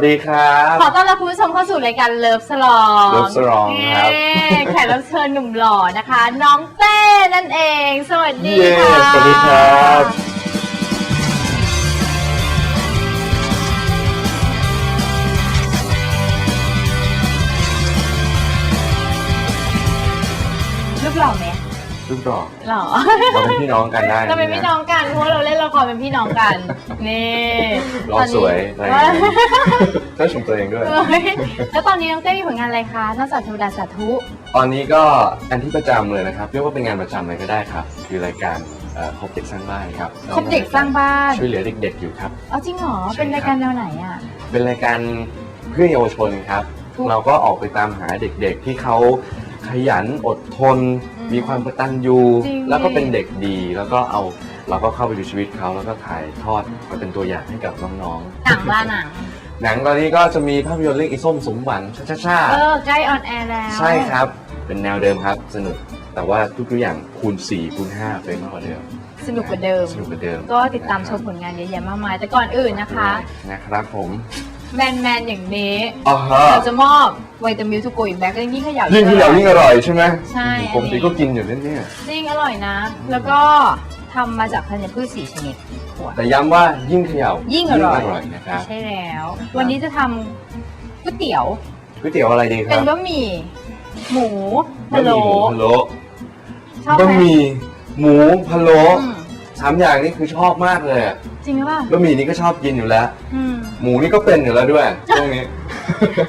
สวัสดีครับ ขอต้อนรับคุณผู้ชมเข้าสู่รายการเลิฟสลอง Love Salon ครับ แขกรับเชิญหนุ่มหล่อนะคะ น้องเต้นั่นเอง สวัสดีเย้ค่ะสวัสดีครับลูกหล่อไหม ลูกดอกหล่อเราเป็นพี่น้องกันได้เราเป็นพี่น้องกันเพราะว่าเราเล่นละครเป็นพี่น้องกันนี่ร้องสวยอะไรอย่างเงี้ยก็ชมตัวเองด้วยเฮ้ยแล้วตอนนี้น้องเต้มีผลงานอะไรคะนอกจากเทวดาสาธุตอนนี้ก็อันที่ประจำเลยนะครับเรียกว่าเป็นงานประจำเลยก็ได้ครับ คือรายการเอ่อคบเด็กสร้างบ้านครับคบเด็กสร้างบ้านช่วยเหลือเด็ก ๆ อยู่ครับเอาจริงเหรอใช่เป็นรายการแนวไหนอะเป็นรายการเพื่อเยาวชนครับถูกเราก็ออกไปตามหาเด็กๆที่เขา ขยันอดทนอืมมีความกตัญญูจริง แล้วก็เป็นเด็กดี แล้วก็เอาเราก็เข้าไปดูชีวิตเขาแล้วก็ถ่ายทอดมาเป็นตัวอย่างให้กับน้องหนังล่าหนัง ๆ หนังตอนนี้ก็จะมีภาพยนตร์เรื่องอีส้มสมหวังชาชาชาเออ ใกล้ออนแอร์แล้วใช่ครับ เป็นแนวเดิมครับ สนุกแต่ว่าทุกๆอย่างคูณ4คูณ5เป็นมากกว่าเดิมสนุกกว่าเดิม สนุกกว่าเดิมก็ติดตามชมผลงานเยอะแยะมากมาย แต่ก่อนอื่นนะคะ นะครับผม แมนแมนๆอย่างนี้อ๋อฮะเราจะมอบไวตามิลทูโกอีกแบ็กยิ่งขยับยิ่งที่เรายิ่งอร่อยใช่ไหมใช่ปกติก็กินอยู่นั่นเนี่ย จริงอร่อยนะ แล้วก็ทำมาจากธัญพืชสี่ชนิดขวด แต่ย้ำว่ายิ่งเขย่ายิ่งอร่อย นะครับใช่แล้ว วันนี้จะทำก๋วยเตี๋ยว ก๋วยเตี๋ยวอะไรดีคเป็รันบบะหมี่หมูบะพะหโล้มี่หมูพะโล้ชอบบะไหหมมี่หมูพะโล้อืม สามอย่างนี้คือชอบมากเลยอะจริงหรือเปล่าบะหมี่นี่ก็ชอบกินอยู่แล้ว อืม หมูนี่ก็เป็นอยู่แล้วด้วยช่วงนี้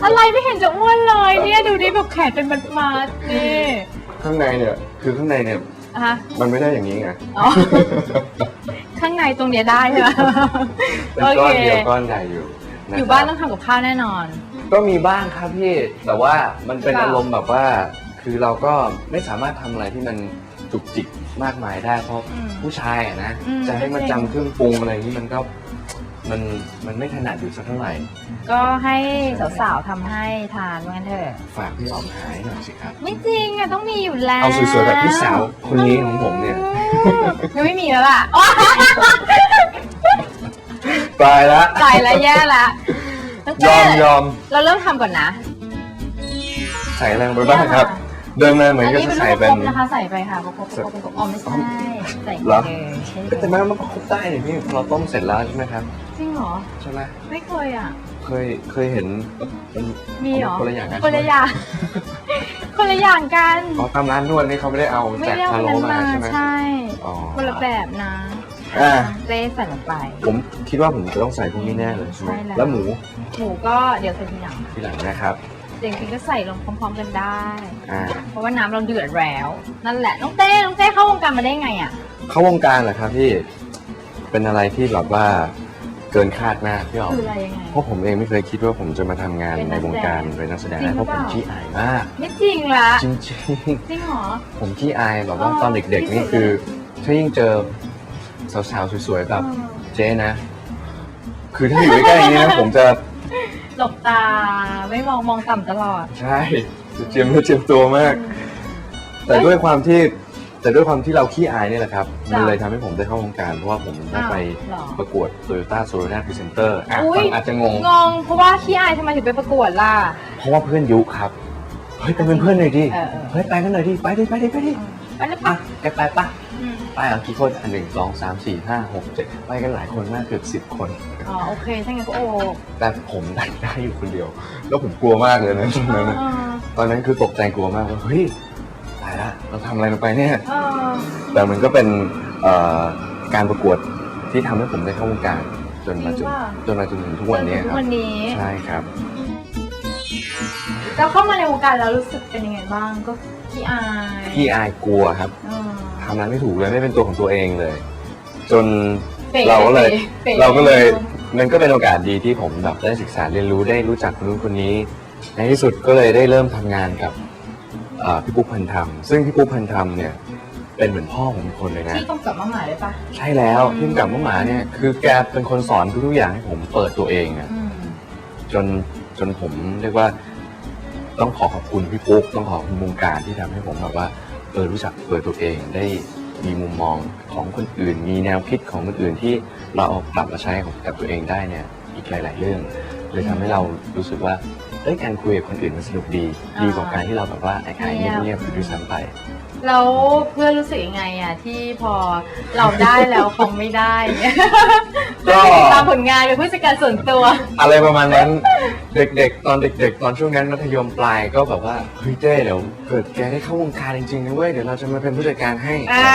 อะไรไม่เห็นจะอ้วนเลยเนี่ยดูดิแบบแขนเป็นมัดมาดๆนี่ข้างในเนี่ย คือข้างในเนี่ยอะฮะมันไม่ได้อย่างนี้ไงอ๋อ ข้างในตรงเนี้ยได้ใช่ไหมเป็นโอก้อนเค เดียวก้อนใหญ่อยู่ะอยู่บ้านคต้รัองทำกับข้าวแน่นอน ก็มีบ้างครับพี่ แต่ว่ามันเป็นค่ะ อารมณ์แบบว่า คือเราก็ไม่สามารถทำอะไรที่มันจุกจิก มากมายได้ เพราะอืมผู้ชายอะนะอืมจะให้มาก็จริงจำเครื่องปรุงอะไรนี่มันก็มันมันไม่ถนัดอยู่สักเท่าไหร่ ก็ให้สาวๆทำให้ทานว่างั้นเถอะ ฝากพี่หอมหายหน่อยสิครับ ไม่จริงอะต้องมีอยู่แล้วเอาสวยๆแบบพี่สาวคนนี้ของผมเนี่ยยังไม่มีแล้วล่ะตายละใจแล้วแย่ละน้องยเต้อมยอมเราเริ่มทำก่อนนะ ใส่อะไรลงไปบ้างครับ เดินมาเหมือนกับจะใส่เป็นอันนี้เป็นลูกประคบนะคะใส่ไปค่ะประคบประคบประคบอ๋อไม่ใช่ใส่เหรอเลยใช่เอ๊ะแต่แม่มันก็ครบได้นี่พี่เราต้มเสร็จแล้วใช่ไหมครับ จริงเหรอใช่ไหมไม่เคยอะ เคยเคยเห็นเป็น มีเหรอคนละอย่างกัน คนละอย่าง คนละอย่างกันอ๋อตามร้านนวดนี่เขาไม่ได้เอาไม่แจกได้เอาพะคโล้นนั้นมามาใช่ไหมใช่อ๋อคนละแบบนะอ่าเต้ใส่ลงไป ผมคิดว่าผมจะต้องใส่พวกนี้แน่เลยใช่ไหมใช่แล้ว แล้วหมูหมูก็เดี๋ยวใส่ทีหลัง ทีหลังนะครับ แต่จริงๆก็ใส่ลงพร้อมๆกันได้ อ่าเพราะว่าน้ำเราเดือดแล้ว นั่นแหละ น้องเต้ น้องเต้เข้าวงการมาได้ไงอะ เข้าวงการเหรอครับพี่เป็นอะไรที่แบบว่าเกินคาดมากพี่อ๋อมคืออะไรยังไง เพราะผมเองไม่เคยคิดว่าผมจะมาทำงานเป็นนัในกวงการแสดงเป็นนักแสดงจริได้งเพราะหรือผมเปล่าขี้อายมาก ไม่จริงละจริงจริงเหรอๆผมขี้อายแบบว่าอ๋อตอนเด็ก ๆ นี่คือ ถ้ายิ่งเจอสาวๆสวยๆแบบเออเจ๊นะ คือถ้าอยู่ใกล้ๆอย่างนี้นะผมจะ หลบตาไม่มองมองต่ำตลอด ใช่จะเจียมเนื้อเจียมตัวมาก แต่ด้วยความที่แต่ด้วยความที่เราขี้อายนี่แหละครับ จ้ะมันเลยทำให้ผมได้เข้าวงการ เพราะว่าผมได้ไปอ้าวเหรอ ประกวด Toyota s o l o n a Presenter อะอุ๊ยฟังอาจจะงง งงเพราะว่าขี้อายทำไมถึงไปประกวดล่ะ เพราะว่าเพื่อนยุครับ เฮ้ยไปเป็นเพื่อนหน่อยดิ เออเออ เฮ้ยไปกันหน่อยดิ ไปดิไปดิไปดิ ไปแล้วอะปะแกไปปะอืมไปอะกี่คนอันหนึ่งสองสามสี่ห้าหกเจ็ดไปกันหลายคนมากเกือบสิบคน อ๋อโอเคถ้างั้นก็โอแต่ผมได้ได้อยู่คนเดียว แล้วผมกลัวมากเลยนะตอนนั้นน่ะเออตอนนั้นคือตกใจกลัวมากว่าเฮ้ยตายละเราทำอะไรลงไปเนี่ย เออแต่มันก็เป็นเอ่อการประกวดที่ทำให้ผมได้เข้าวงการจนมาจนจนมาจนถึงทุกวันนี้ทุคกรับวันนี้ ใช่ครับ เราเข้ามาในวงการแล้วรู้สึกเป็นยังไงบ้างก็ขี้อายพี่อายกลัวครับเออ ทำอะไรไม่ถูกเลยไม่เป็นตัวของตัวเองเลย จนป๋เราก็เลยป๋เราก็เลยมันก็เป็นโอกาสดีที่ผมแบบได้ศึกษาเรียนรู้ได้รู้จักคนนู้นคนนี้ ในที่สุดก็เลยได้เริ่มทำงานกับเอ่อพี่ปุ๊กพันธรรม ซึ่งพี่ปุ๊กพันธรรมเนี่ยเป็นเหมือนพ่อผมเป็นคนเลยนะ ที่ต้องกลับมาหมายเลยปะ ใช่แล้วอืม พี่กับมะหมาเนี่ยคือแกเป็นคนสอนทุกๆอย่างให้ผมเปิดตัวเองอะอืมจนจนผมเรียกว่า ต้องขอขอบคุณพี่ปุ๊กต้องขอบคุณวงการที่ทำให้ผมแบบว่าเออรู้จักเปิดตัวเองได้มีมุมมองของคนอื่น มีแนวคิดของคนอื่นที่เราเอากลับมาใช้กับตัวเองได้เนี่ยอีกหลาย ๆ เรื่องเลยทำให้เรารู้สึกว่า เอ้ยการคุยกับคนอื่นมันสนุกดีอ่าดีกว่าการที่เราแบบว่าไอ้ขายเงียบๆอยู่ด้วยซ้ำไป แล้วเพื่อนรู้สึกยังไงอะที่พอเราได้แล้วเขาไม่ได้เนี่ยก็ตามผลงานเป็นผู้จัดการส่วนตัว อะไรประมาณนั้น เด็กๆ ตอนเด็ก ๆ ตอนช่วงนั้นมัธยมปลายก็แบบว่าเฮ้ยเจ้เดี๋ยวเกิดแกได้เข้าวงการจริงๆนะเว้ยเดี๋ยวเราจะมาเป็นผู้จัดการให้อ่า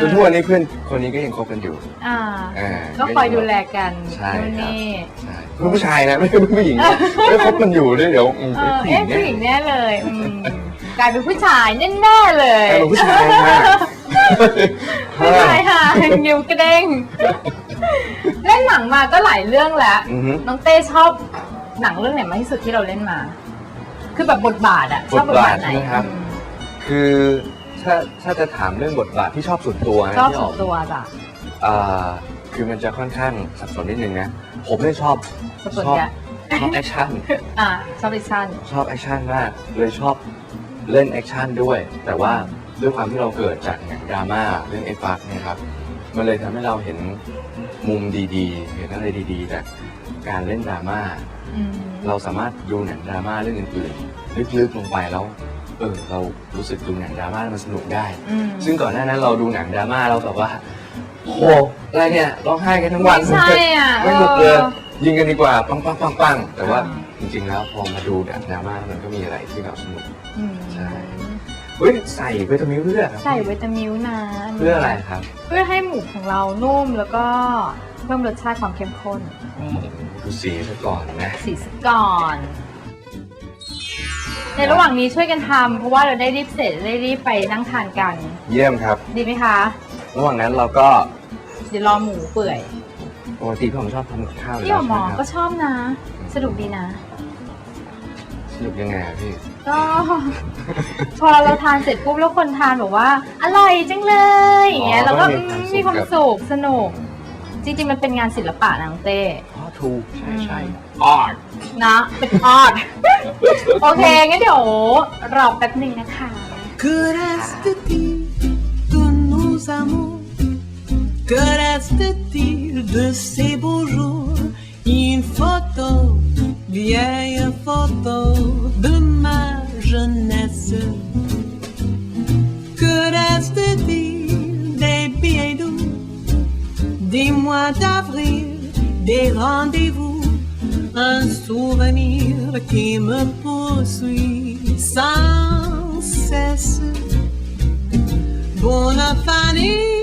จนทุกวันนี้เพื่อนคนนี้ก็ยังคบกันอยู่อ่า อ่า ก็คอยดูแลกันใช่นู่นครับนี่ ใช่เพื่อนผู้ชายนะไม่ใช่เพื่อนผู้หญิงไม่คบกันอยู่ด้วยเดี๋ยวอืมเออผู้หญิเอ๊ะงผู้หญิงเนี่ยแน่เลยอืมกลายเป็นผู้ชายแน่ๆเลยกลายเป็นผู้ชายมากผู้ชายค่ะนิ้วกระเด้งเล่นหนังมาก็หลายเรื่องแล้วอือฮึ น้องเต้ชอบหนังเรื่องไหนมากที่สุดที่เราเล่นมา คือแบบบทบาทอะชอบบทบาทไหนบทบาทใช่ไหมครับอืมคือถ้าถ้าจะถามเรื่องบทบาทที่ชอบส่วนตัวนะชอบที่ส่อวอนกตัวจ้ะอ่าคือมันจะค่อนข้างสับสนนิดนึงนะ ผมเนี่ยชอบสับสนชอบแกะ ชอบแอคชั่น อะชอบดิชั่น ชอบแอคชั่นมากเลยชอบเล่นแอคชั่นด้วย แต่ว่าด้วยความที่เราเกิดจากหนังดราม่าเรื่องเอฟักเนี่ยครับ มันเลยทำให้เราเห็นมุมดีๆ เห็นอะไรดีๆ จากการเล่นดราม่า อืมเราสามารถดูหนังดราม่าเรื่องอื่นๆลึกๆลงไปแล้ว เออเรารู้สึกดูหนังดราม่าแล้วมันสนุกได้ อืมซึ่งก่อนหน้านั้นเราดูหนังดราม่าเราแบบว่าโอ้โหอะไรเนี่ยร้องไห้กันทั้งวัน ไม่ใช่อะไม่หนุกเลย ออ ยิงกันดีกว่าปังปังปังปังแต่ว่าอ่าจริงๆแล้วพอมาดูหนังดราม่ามันก็มีอะไรที่แบบสนุกอืมใช่เฮ้ยใส่วิตามินเพื่อใส่วิตามิวนะนนี้เพื่ออะไรครับ เพื่อให้หมูของเรานุ่มแล้วก็เพิ่มรสชาติความเข้มข้นนี่ดูสีซะก่อนนะ สีสก่อน ในระหว่างนี้ช่วยกันทำเพราะว่าเราได้รีบเสร็จได้รีบไปนั่งทานกัน เยี่ยมครับ ดีไหมคะ ระหว่างนั้นเราก็เดี๋ยวรอหมูเปื่อย ปกติผมชอบทำกับข้าวอยู่พี่แล้หวมอใช่ไหมคก็รับชอบนะ สนุกดีนะ สนุกยังไงอะพี่ ก็ พอเราทานเสร็จปุ๊บแล้วคนทานบอกว่า อร่อยจังเลยอย่างเงี้ยอ๋อเราก็ก็อืมมีมีความมคาวสุสุข ขสนุก จริงๆมันเป็นงานศิลปะนะน้องเต้อ๋อถูก ใช่ใช่อืมออดนะเป็นออด โอเคงั้นเดี๋ยวรอแป๊บหนึ่งนะคะ Que reste-t-il de nos amours Que reste-t-il de ces beaux jours? Une photo, vieille photo de ma jeunesse. Que reste-t-il des billets doux Des mois d'avril, des rendez-vous? Un souvenir qui me poursuit sans cesse. Buona Fanny